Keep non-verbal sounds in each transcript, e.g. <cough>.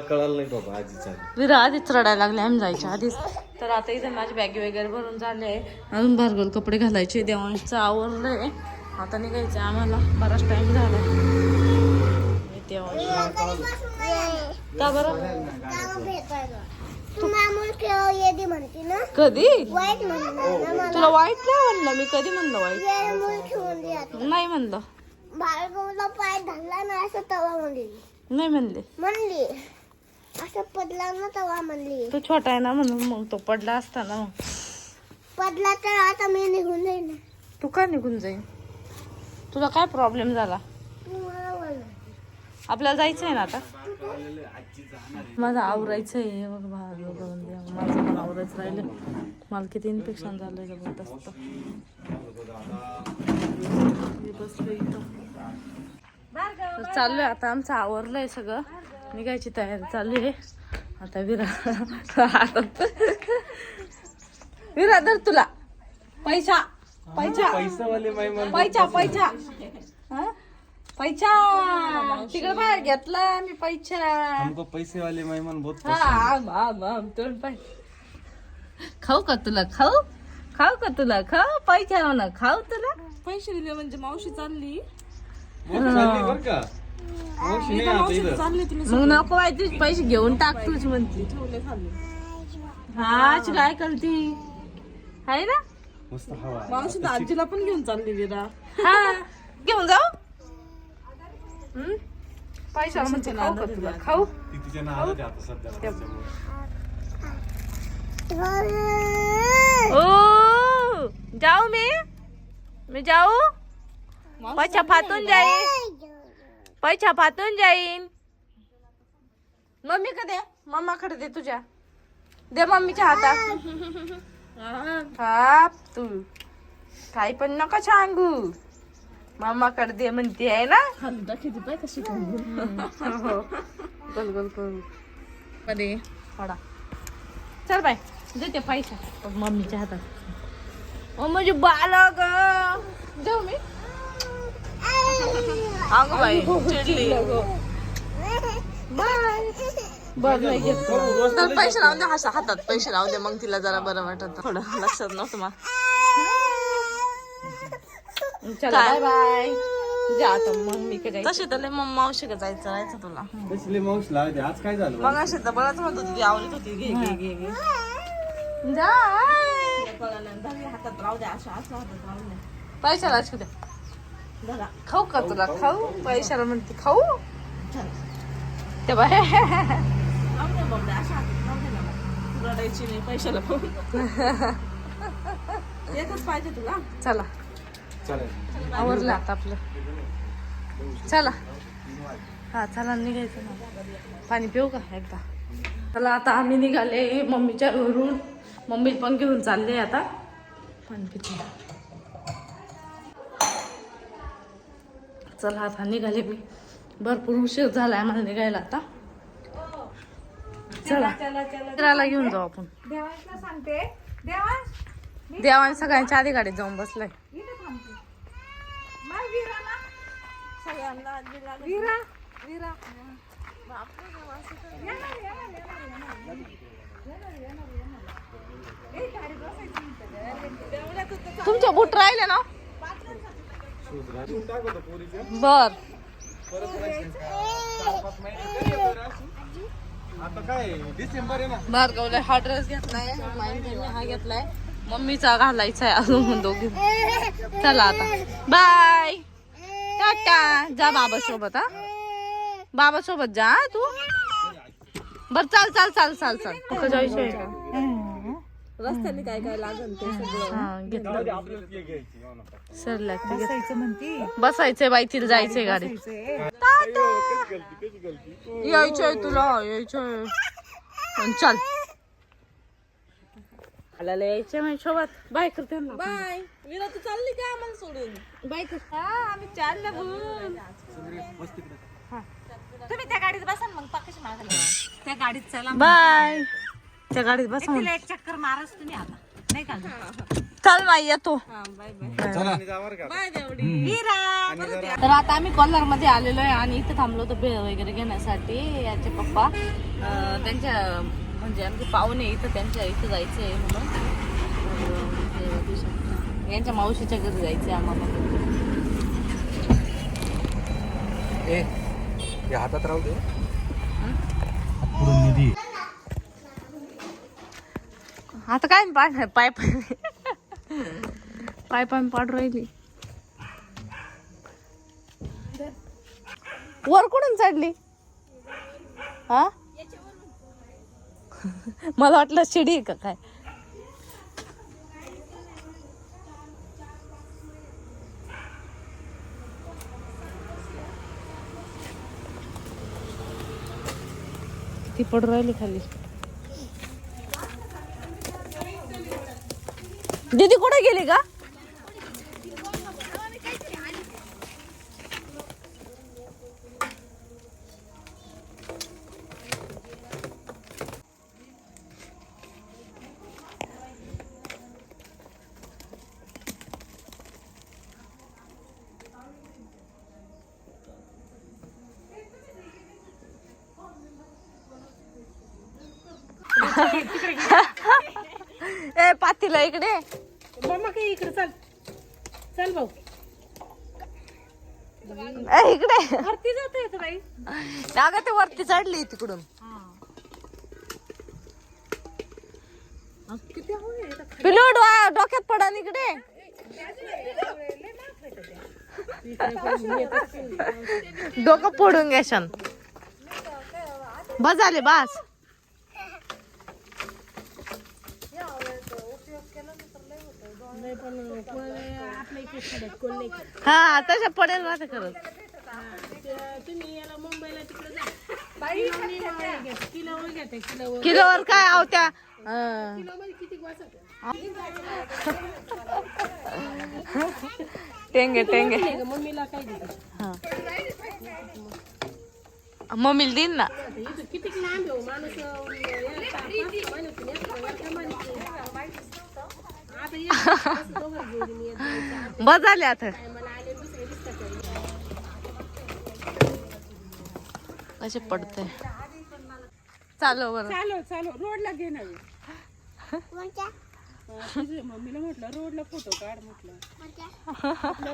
कळालं नाही बाबा आजीचा विरा आधीच रडायला लागले आम्ही जायच्या आधीच. तर आता इथे माझी बॅगी वगैरे भरून झाले आहे. अजून भार्गल कपडे घालायचे देवांचं आवरलंय आता निघायचं आम्हाला. बराच टाइम झाला का बरं? येते म्हणते ना? कधी? ना तुला वाईट नाही म्हणलं? मी कधी म्हणलं वाईट? नाही म्हणलं. पाय धरला ना असं तवा म्हणली. नाही म्हणले. म्हणली. असं पडला ना तवा म्हणली. तू छोटा आहे ना म्हणून मग तो पडला असता ना पडला तर आता मी निघून जाईन. तू का निघून जाईन? तुला काय प्रॉब्लेम झाला? तू मला बोल आपल्याला जायचं आहे ना आता? माझं आवरायचं आहे. बघ भाग द्या. माझं पण आवरायचं राहिलं. मला किती इन्फेक्शन झालं जबरदस्त बसलो इथं. चाललोय आता. आमचं आवरलंय सगळं. निघायची तयारी चालू आहे. आता विरा विरा धर तुला. पैसा पैसा. पैसा पैसा. हा? पैसा. तिकडे बाहेर घेतला मी पैसा. हमको पैसे वाले मेहमान बहुत हा आम आम आम तोंड पाय. खाऊ का तुला? खाऊ? खाऊ का तुला? खाऊ? पैसा ना. खाऊ तुला? पैसे दिले म्हणजे मावशी चालली. बर का? मग नको माहिती पैसे घेऊन टाक तूच म्हणती. हा काय करती? आहे ना? मस्त हवा आजीला पण घेऊन चालली विरा हा घेऊन जाऊ. हम्म? पैशाला म्हणजे खाऊ का तुला? खाऊ? ती तिच्या नावाला आता सध्या त्याच्यामुळे. ओ जाऊ मी. मी जाऊ. पैसा फाटून जाईन पैसा फाटून जाईन. मम्मी दे मम्माकडे दे तुझ्या. दे मम्मीच्या हातात. थाप तू. काही पण नका सांगू. मामाकडे दे म्हणते आहे ना? हो. गोल गोल करू कधी थोडा चल बाय देते पैसा मम्मीच्या हातात. ओ म्हणजे बालक जाऊ मी. अगं बाई चिडली. तर पैसे लावून दे हासा हातात पैसे लावून दे मग तिला जरा बरं वाटत. थोडं लक्षात नव्हतं मग चला बाय बाय तर मग मावशी का जायचं. राहायचं तुला. मावशी लावते. आज काय झालं मग अशी तर बरंच म्हणत होती आवडत होती. घे घे घे घे. जा. हातात राहू द्या अशा असं हातात राहू द्या पैशाला असू द्या खाऊ का तुला? खाऊ पैशाला म्हणते खाऊ? ते बाय. रडायची नाही पैशाला एकच पाहिजे तुला. चला. आवरलं आता आपलं. चला. हा चला निघायचं ना. पाणी पिऊ का एकदा? चला आता आम्ही निघाले मम्मीच्या घरून. मम्मी पण घेऊन चालले आता. पाणी पिते. चला आता निघाले मी. भरपूर उशीर झाला आम्हाला निघायला आता. चला घेऊन जाऊ आपण. देवाने सगळ्यांच्या आधी गाडीत जाऊन बसलाय. तुमच्या बुट राहिले ना? बर. आता काय भार्गवला हा ड्रेस घेतलाय माईने हा घेतलाय. मम्मीचा घालायचा आहे अजून म्हणून दोघी. चला आता. Bye tata. जा बाबा सोबत हा. बाबा सोबत जा तू. बर चाल चाल चाल चाल चाल. कुठं जायचं का? रस्त्याने काय काय लागल ते सगळं. हा घेतलं आपल्याला हो. सर लागते म्हणती. बसायचंय बाई तिला जायचंय कशी गलती यायचंय तुला यायचंय. पण चल. आला यायचंय माझ्या सोबत बाय करते ना बाय. विरा तू चालली का आम्हाला सोडून? बाय कर. आम्ही चाललं तुम्ही त्या गाडीत बसा ना मग पाकशी मागायला त्या गाडीत चला. बाय. त्या गाडीत बस तिला एक चक्कर माराच तुम्ही आता. नाही का? चल बाई येतो बाय बाय. चला. जावर का? बाय देवडी. विरा तर आता आम्ही कोल्हारमध्ये आलेलो आहे आणि इथे थांबलो होतो भेळ वगैरे घेण्यासाठी. याचे पप्पा त्यांच्या म्हणजे आमचे पाहुणे इथं त्यांच्या इथं जायचं आहे म्हणून. यांच्या मावशीच्या घरी जायचं आहे आम्हाला. ए हे हातात राहू दे. आता काय पाय पाय पाय पाय पाड राहिली. वर कुठून चढली? हा? मला वाटलं शिडी आहे का काय? ती पडू राहिली खाली? दीदी कुठे गेली का ए पातीला इकडे. मम्मा काही इकडे चल. चल भाऊ. ए इकडे. वरती जात येत बाई. अगं ते वरती चढली तिकडून. किती हवे पिलू डो- डोक्यात पडा न इकडे. डोकं फोडून घ्याशन बस झाले बस आपल्या इकडे खेड्यात कोण नाही करत. हा तशा पडेल ना खरंच. तुम्ही याला मुंबईला तिकडे जा किलोवर किलोवर किलोवर काय आवत्या टेंगे टेंगे. मम्मीला काय मम्मीला देईन ना. किती लांब आहे माणूस. आता ये, कसं दोघं जोडीने येत जायचं. बस झाले आता. कसे पडते चालू बरं. चालो चालो. रोडला घे मम्मीला म्हटलं रोडला फोटो काढ म्हटलं.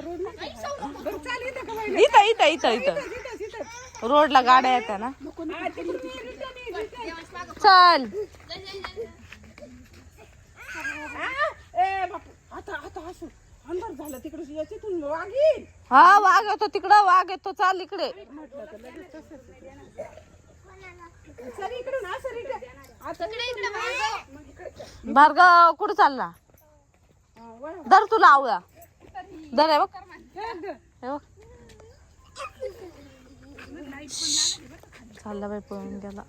रोडला बरं चाल इथं? इथं इथं इथं. रोडला गाड्या येत्या ना. हा. चल. हा? ए बापू. आता आता असं अंधार झाला तिकडे याच्यातून हा वाघ येतो तिकडं वाघ येतो चाल इकडे. म्हटलं तर लगेच तसंच आहे. सर इकडून हा सर इकडे. आता भार्गव कुठं चालला? हा. दर तुला आवया दर आहे बघ. हे ग. हे बघ. चालला बाई पळून गेला.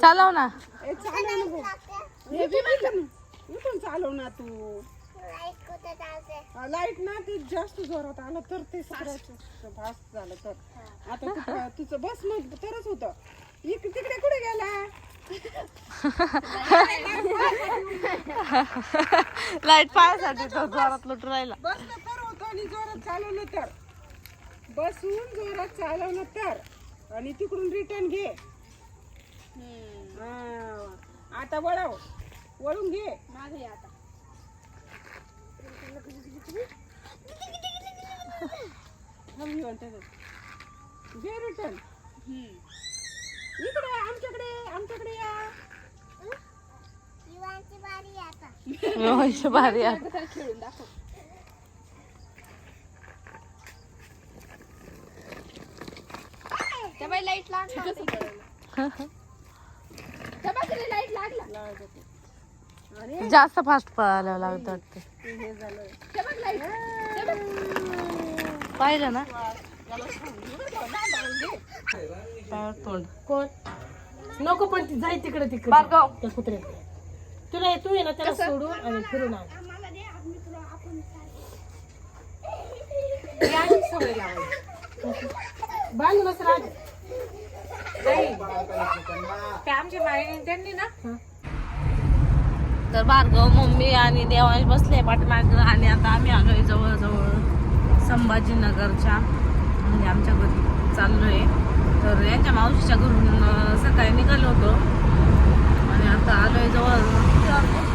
चालव ना. ए, चालव ना भाऊ. हे बी इकडून चालव ना तू. लाइट ना ते जास्त जोरात आलं तर ते सगळ्याच भास झालं तर. आता तू- तुझं बस मग तरच होतं. इक तिकडे कुठे गेला? लाइट पायासाठी तो जोरात लुटू राहिला बस तर होतं आणि जोरात चालवलं तर. बसून जोरात चालवलं तर. आणि तिकडून रिटर्न घे. हा. आता वळव. वळून घे. मागे आता. हवी म्हणतात. घे रिटर्न इकडे आमच्याकडे आमच्याकडे या. आता. भारी आहे. खेळून दाखव. लाइट लागला <laughs> लाइट लागला. जास्त फास्ट पळायला लागत वाटते. हे झालं पाहिलं ना? पायावर तोंड? कोण? नको पण ती जाय तिकडे तिकडे. त्या कुत्र्या तुला तू ये ना त्याला सोडून आणि फिरून आण. या सवय लावायची. बांधूनच राहते ते आमच्या माईने त्यांनी ना. तर भार्गव मम्मी आणि देवांश बसले पाठीमाग आणि आता आम्ही आलोय जवळजवळ संभाजीनगरच्या. म्हणजे आमच्या घरी चाललोय. तर यांच्या मावशीच्या घरून सकाळी निघालो होतो. आणि आता आलोय जवळ